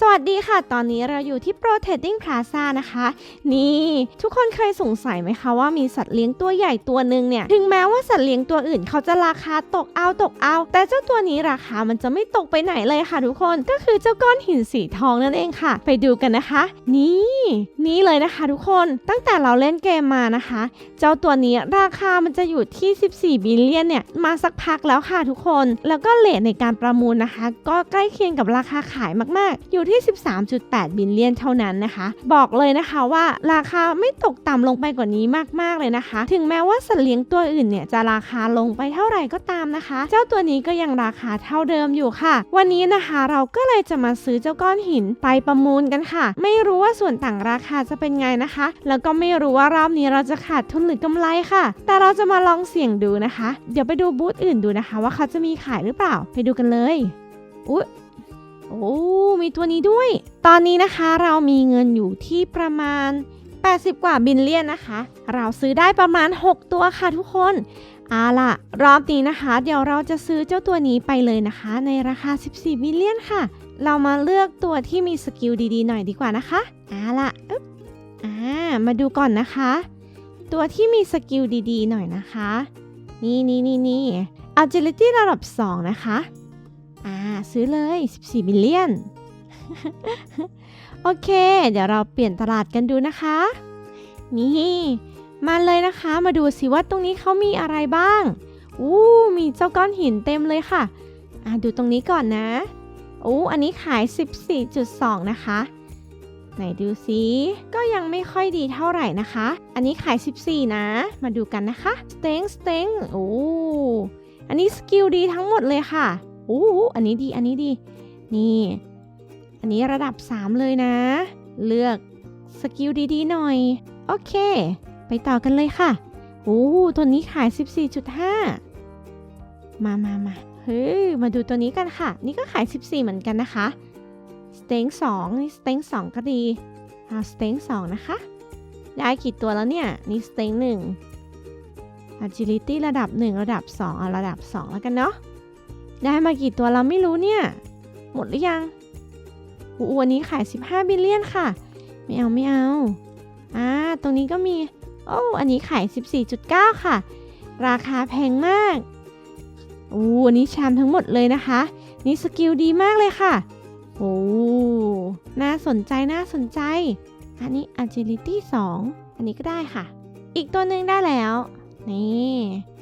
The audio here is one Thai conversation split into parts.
สวัสดีค่ะ ตอนนี้เราอยู่ที่ Pro Trading Plaza นะคะ นี่ ทุกคนเคยสงสัยไหมคะว่ามีสัตว์เลี้ยงตัวใหญ่ตัวหนึ่งเนี่ย ถึงแม้ว่าสัตว์เลี้ยงตัวอื่นเขาจะราคาตกเอาตกเอา แต่เจ้าตัวนี้ราคามันจะไม่ตกไปไหนเลยค่ะทุกคน ก็คือเจ้าก้อนหินสีทองนั่นเองค่ะ ไปดูกันนะคะ นี่ นี่เลยนะคะ ทุกคน ตั้งแต่เราเล่นเกมมานะคะ เจ้าตัวนี้ราคามันจะอยู่ที่ 14 บิลเลียนเนี่ย มาสักพักแล้วค่ะทุกคน แล้วก็เลทในการประมูลนะคะ ก็ใกล้เคียงกับราคาขายมากๆอยู่ที่ 13.8 บิลเลียนเท่านั้นนะคะ บอกเลยนะคะว่าราคาไม่ตกต่ำลงไปกว่านี้มากๆเลยนะคะ ถึงแม้ว่าสัตว์เลี้ยงตัวอื่นเนี่ยจะราคาลงไปเท่าไหร่ก็ตามนะคะ เจ้าตัวนี้ก็ยังราคาเท่าเดิมอยู่ค่ะ วันนี้นะคะเราก็เลยจะมาซื้อเจ้าก้อนหินไปประมูลกันค่ะ ไม่รู้ว่าส่วนต่างราคาจะเป็นไงนะคะ แล้วก็ไม่รู้ว่ารอบนี้เราจะขาดทุนหรือกำไรค่ะ แต่เราจะมาลองเสี่ยงดูนะคะ เดี๋ยวไปดูบูธอื่นดูนะคะ ว่าเขาจะมีขายหรือเปล่า ไปดูกันเลยอุ๊ย โอ้ มีตัวนี้ด้วย ตอนนี้นะคะเรามีเงินอยู่ที่ประมาณ 80 กว่าบิลเลียนนะคะ เราซื้อได้ประมาณ 6 ตัวค่ะทุกคนเอาล่ะ รอบนี้นะคะ เดี๋ยวเราจะซื้อเจ้าตัวนี้ไปเลยนะคะ ในราคา 14 บิลเลียนค่ะ เรามาเลือกตัวที่มีสกิลดีๆ หน่อยดีกว่านะคะเอาล่ะอึ๊บอ่า มาดูก่อนนะคะ ตัวที่มีสกิลดีๆ หน่อยนะคะ นี่นี่นี่นี่ agility ระดับ 2 นะคะ อ่า ซื้อเลย 14บิลเลียน โอเค เดี๋ยวเราเปลี่ยนตลาดกันดูนะคะ นี่ มาเลยนะคะ มาดูสิว่าตรงนี้เขามีอะไรบ้าง อู้ มีเจ้าก้อนหินเต็มเลยค่ะ อ่าดูตรงนี้ก่อนนะอู้อันนี้ขาย 14.2 นะคะ ไหนดูสิก็ยังไม่ค่อยดีเท่าไหร่นะคะ อันนี้ขาย 14 นะ มาดูกันนะคะ สเต็งสเต็งโอ้อันนี้สกิลดีทั้งหมดเลยค่ะ อู้อันนี้ดีอันนี้ดี นี่ อันนี้ระดับ 3 เลยนะ เลือกสกิลดีๆหน่อย โอเค ไปต่อกันเลยค่ะโอ้ตัวนี้ขาย 14.5 มามามาเฮ้ย มาดูตัวนี้กันค่ะ นี่ก็ขาย 14 เหมือนกันนะคะสเต็ง2นี่สเต็ง2ก็ดีเอาสเต็ง2นะคะ ได้กี่ตัวแล้วเนี่ย นี่สเต็ง1 agility ระดับ 1 ระดับ 2 เอาระดับ 2 แล้วกันเนาะ ได้มากี่ตัวเราไม่รู้เนี่ย หมดหรือยังอูอันนี้ขาย 15 บิลเลียนค่ะ ไม่เอาไม่เอาอ่าตรงนี้ก็มี โอ้อันนี้ขาย 14.9 ค่ะ ราคาแพงมากอูอันนี้ชามทั้งหมดเลยนะคะ นี่สกิลดีมากเลยค่ะ โอ้น่าสนใจน่าสนใจ อันนี้ agility 2 อันนี้ก็ได้ค่ะ อีกตัวหนึ่งได้แล้ว นี่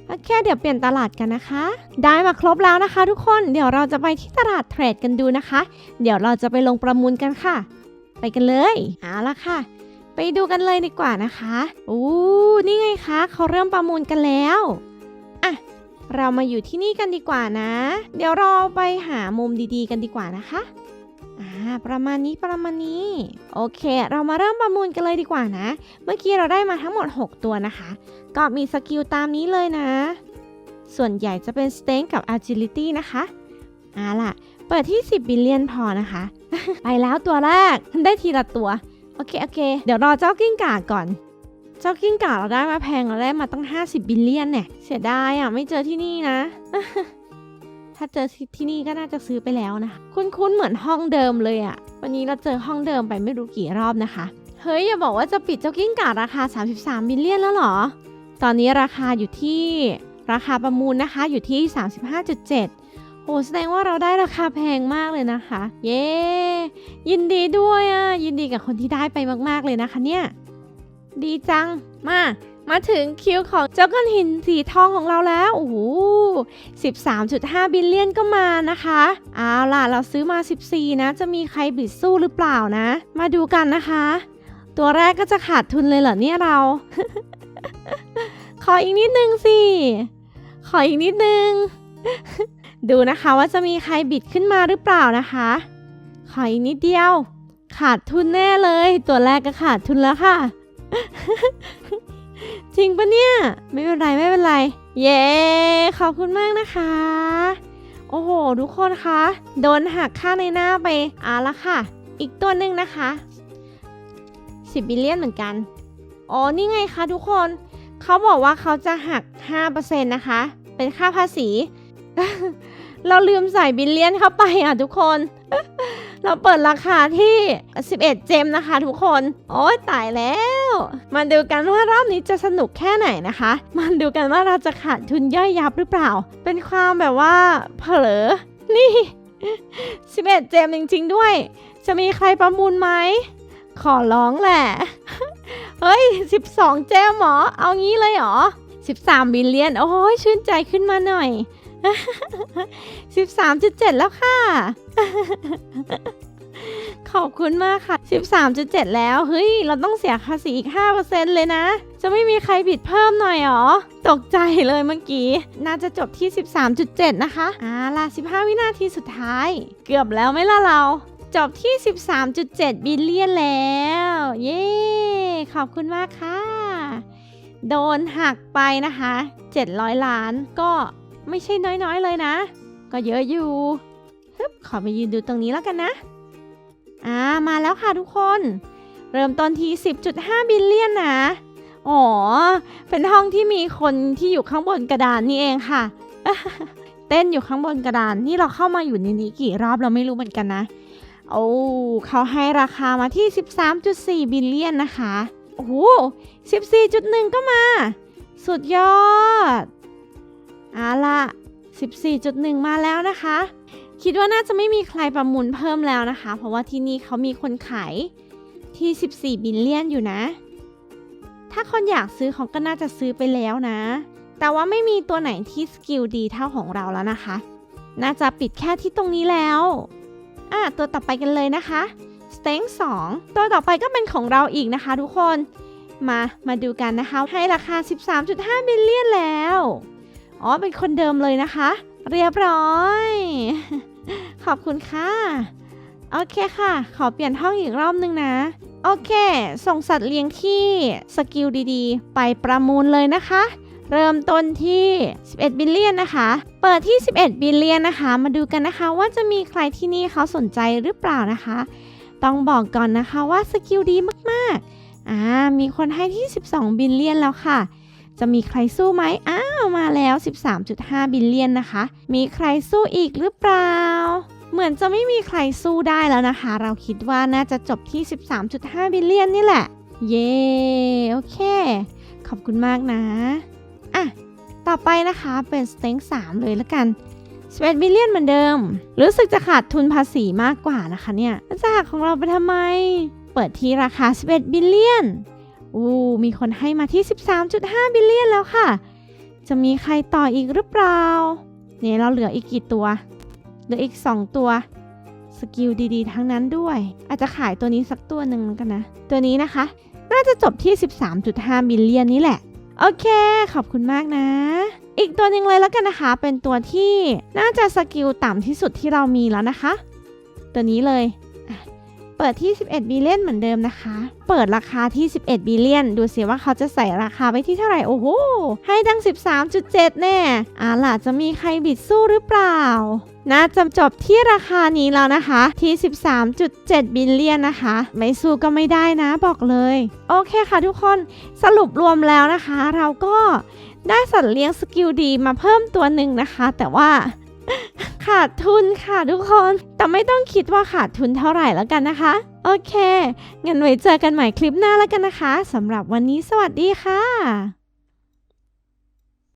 โอเค เดี๋ยวเปลี่ยนตลาดกันนะคะ ได้มาครบแล้วนะคะ ทุกคน เดี๋ยวเราจะไปที่ตลาดเทรดกันดูนะคะ เดี๋ยวเราจะไปลงประมูลกันค่ะ ไปกันเลยเอาละค่ะ ไปดูกันเลยดีกว่านะคะอู้นี่ไงคะเขาเริ่มประมูลกันแล้วอะเรามาอยู่ที่นี่กันดีกว่านะ เดี๋ยวเราไปหามุมดีๆ กันดีกว่านะคะ ประมาณนี้ประมาณนี้ โอเค เรามาเริ่มประมูลกันเลยดีกว่านะ เมื่อกี้เราได้มาทั้งหมด 6 ตัวนะคะ ก็มีสกิลตามนี้เลยนะ ส่วนใหญ่จะเป็น Strength กับ Agility นะคะเอาล่ะ เปิดที่ 10 บิลเลียนพอนะคะ ไปแล้วตัวแรกได้ทีละตัว โอเค โอเค เดี๋ยวรอเจ้ากิ้งก่าก่อน เจ้ากิ้งก่าเราได้มาแพงเราได้มาตั้ง 50 บิลเลียนเนี่ย เสียดายอะ ไม่เจอที่นี่นะ ถ้าเจอที่ที่นี่ก็น่าจะซื้อไปแล้วนะคะคุ้นๆเหมือนห้องเดิมเลยอะวันนี้เราเจอห้องเดิมไปไม่รู้กี่รอบนะคะ เฮ้ยอย่าบอกว่าจะปิดเจ้ากิ้งก่าราคา 33บิลเลียนแล้วหรอ ตอนนี้ราคาอยู่ที่ราคาประมูลนะคะอยู่ที่ 35.7โหแสดงว่าเราได้ราคาแพงมากเลยนะคะ เย้ยินดีด้วยอะยินดีกับคนที่ได้ไปมากๆเลยนะคะเนี่ย ดีจังมา มาถึงคิวของเจ้าก้อนหินสีทองของเราแล้วโอ้โห13.5 บิลเลียนก็มานะคะเอาล่ะเราซื้อมา 14 นะ จะมีใครบิดสู้หรือเปล่านะ มาดูกันนะคะ ตัวแรกก็จะขาดทุนเลยเหรอเนี่ยเรา ขออีกนิดนึงสิ ขออีกนิดนึง ดูนะคะว่าจะมีใครบิดขึ้นมาหรือเปล่านะคะ ขออีกนิดเดียว ขาดทุนแน่เลย ตัวแรกก็ขาดทุนแล้วค่ะ จริงปะเนี่ย ไม่เป็นไรไม่เป็นไร เย้ ขอบคุณมากนะคะ โอ้โห ทุกคนคะ โดนหักค่าในหน้าไปอาละค่ะ อีกตัวหนึ่งนะคะ 10บิลเลียนเหมือนกัน อ๋อ นี่ไงคะทุกคน เขาบอกว่าเขาจะหัก 5%นะคะ เป็นค่าภาษี เราลืมใส่บิลเลียนเข้าไปอะทุกคน เราเปิดราคาที่ 11 เจมนะคะทุกคน โอ้ยตายแล้ว มาดูกันว่ารอบนี้จะสนุกแค่ไหนนะคะ มาดูกันว่าเราจะขาดทุนย่อยยับหรือเปล่า เป็นความแบบว่าเผลอ นี่ 11 เจมจริง ๆ ด้วย จะมีใครประมูลไหม ขอร้องแหละ เฮ้ย 12 เจมหรอเอางี้เลยเหรอ 13บิลเลียน โอ้ยชื่นใจขึ้นมาหน่อย 13.7 แล้วค่ะ ขอบคุณมากค่ะ 13.7 แล้ว เฮ้ย เราต้องเสียภาษีอีก 5%เลยนะ จะไม่มีใครบิดเพิ่มหน่อยหรอ ตกใจเลยเมื่อกี้ น่าจะจบที่ 13.7 นะคะอ่าล่ะ 15 วินาทีสุดท้าย เกือบแล้วไหมล่ะเราจบที่ 13.7 บิลเลียนแล้ว เย้ ขอบคุณมากค่ะ โดนหักไปนะคะ 700 ล้านก็ไม่ใช่น้อยๆเลยนะ ก็เยอะอยู่ฮึบขอไปยืนดูตรงนี้แล้วกันนะ อ่ามาแล้วค่ะทุกคน เริ่มต้นที่ 10.5 บิลเลียนนะ อ๋อ เป็นห้องที่มีคนที่อยู่ข้างบนกระดานนี่เองค่ะ เต้นอยู่ข้างบนกระดานนี่เราเข้ามาอยู่ในนี้กี่รอบเราไม่รู้เหมือนกันนะ โอ้เขาให้ราคามาที่ 13.4 บิลเลียนนะคะ โอ้โห14.1 ก็มา สุดยอดเอาละ14.1 มาแล้วนะคะ คิดว่าน่าจะไม่มีใครประมูลเพิ่มแล้วนะคะ เพราะว่าที่นี่เขามีคนขายที่ 14 บิลเลียนอยู่นะ ถ้าคนอยากซื้อเขาก็น่าจะซื้อไปแล้วนะ แต่ว่าไม่มีตัวไหนที่สกิลดีเท่าของเราแล้วนะคะ น่าจะปิดแค่ที่ตรงนี้แล้วอะตัวต่อไปกันเลยนะคะสเต็ง2ตัวต่อไปก็เป็นของเราอีกนะคะทุกคน มา มาดูกันนะคะ ให้ราคา 13.5บิลเลียนแล้ว อ๋อ เป็นคนเดิมเลยนะคะ เรียบร้อย ขอบคุณค่ะ โอเคค่ะ ขอเปลี่ยนห้องอีกรอบนึงนะ โอเค ส่งสัตว์เลี้ยงที่สกิลดีๆ ไปประมูลเลยนะคะ เริ่มต้นที่ 11 บิลเลียนนะคะ เปิดที่ 11 บิลเลียนนะคะ มาดูกันนะคะว่าจะมีใครที่นี่เขาสนใจหรือเปล่านะคะ ต้องบอกก่อนนะคะว่าสกิลดีมากๆ อ่า มีคนให้ที่ 12 บิลเลียนแล้วค่ะจะมีใครสู้ไหมอ้าว มาแล้ว 13.5 บิลเลียนนะคะ มีใครสู้อีกหรือเปล่า เหมือนจะไม่มีใครสู้ได้แล้วนะคะ เราคิดว่าน่าจะจบที่ 13.5 บิลเลียนนี่แหละ เย้ โอเค ขอบคุณมากนะ อะ ต่อไปนะคะเป็นสเต็ง3 เลยละกัน11บิลเลียนเหมือนเดิม รู้สึกจะขาดทุนภาษีมากกว่านะคะเนี่ยจะหักของเราไปทำไม เปิดที่ราคา11บิลเลียนอู้มีคนให้มาที่ 13.5 บิลเลียนแล้วค่ะ จะมีใครต่ออีกหรือเปล่า เนี่ยเราเหลืออีกกี่ตัว เหลืออีก 2 ตัวสกิลดีๆ ทั้งนั้นด้วย อาจจะขายตัวนี้สักตัวหนึ่งแล้วกันนะ ตัวนี้นะคะ น่าจะจบที่ 13.5บิลเลียนนี่แหละ โอเค ขอบคุณมากนะ อีกตัวหนึ่งเลยแล้วกันนะคะ เป็นตัวที่น่าจะสกิลต่ำที่สุดที่เรามีแล้วนะคะ ตัวนี้เลย ปิดที่ 11 บิลเลียนเหมือนเดิมนะคะ เปิดราคาที่ 11 บิลเลียน ดูสิว่าเขาจะใส่ราคาไปที่เท่าไหร่ โอ้โห ให้ตั้ง 13.7 แน่อาล่ะจะมีใครบิดสู้หรือเปล่าน่าจะจบที่ราคานี้แล้วนะคะ ที่ 13.7 บิลเลียนนะคะ ไม่สู้ก็ไม่ได้นะบอกเลย โอเคค่ะทุกคนสรุปรวมแล้วนะคะ เราก็ได้สัตว์เลี้ยงสกิลดีมาเพิ่มตัวหนึ่งนะคะ แต่ว่า ขาดทุนค่ะทุกคน แต่ไม่ต้องคิดว่าขาดทุนเท่าไหร่แล้วกันนะคะ โอเค งั้นไว้เจอกันใหม่คลิปหน้าแล้วกันนะคะสำหรับวันนี้สวัสดีค่ะ